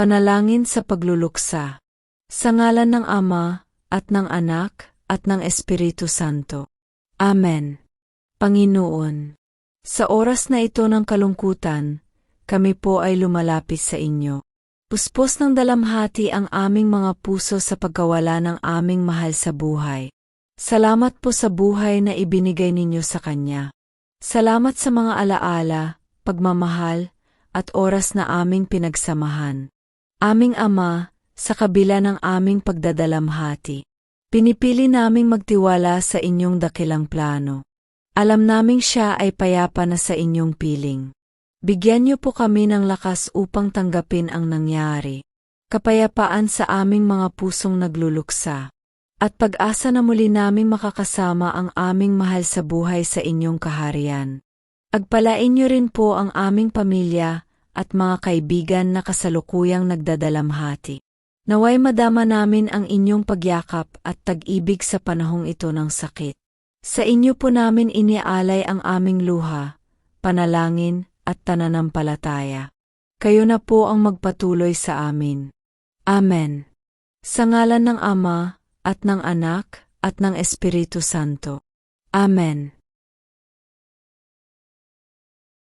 Panalangin sa pagluluksa. Sa ngalan ng Ama, at ng Anak, at ng Espiritu Santo. Amen. Panginoon, sa oras na ito ng kalungkutan, kami po ay lumalapit sa inyo. Puspos ng dalamhati ang aming mga puso sa pagkawala ng aming mahal sa buhay. Salamat po sa buhay na ibinigay ninyo sa Kanya. Salamat sa mga alaala, pagmamahal, at oras na aming pinagsamahan. Aming Ama, sa kabila ng aming pagdadalamhati, pinipili naming magtiwala sa inyong dakilang plano. Alam naming siya ay payapa na sa inyong piling. Bigyan niyo po kami ng lakas upang tanggapin ang nangyari. Kapayapaan sa aming mga pusong nagluluksa. At pag-asa na muli naming makakasama ang aming mahal sa buhay sa inyong kaharian. Agpalain niyo rin po ang aming pamilya at mga kaibigan na kasalukuyang nagdadalamhati. Naway madama namin ang inyong pagyakap at tag-ibig sa panahong ito ng sakit. Sa inyo po namin inialay ang aming luha, panalangin at tananampalataya. Kayo na po ang magpatuloy sa amin. Amen. Sa ngalan ng Ama, at ng Anak, at ng Espiritu Santo. Amen.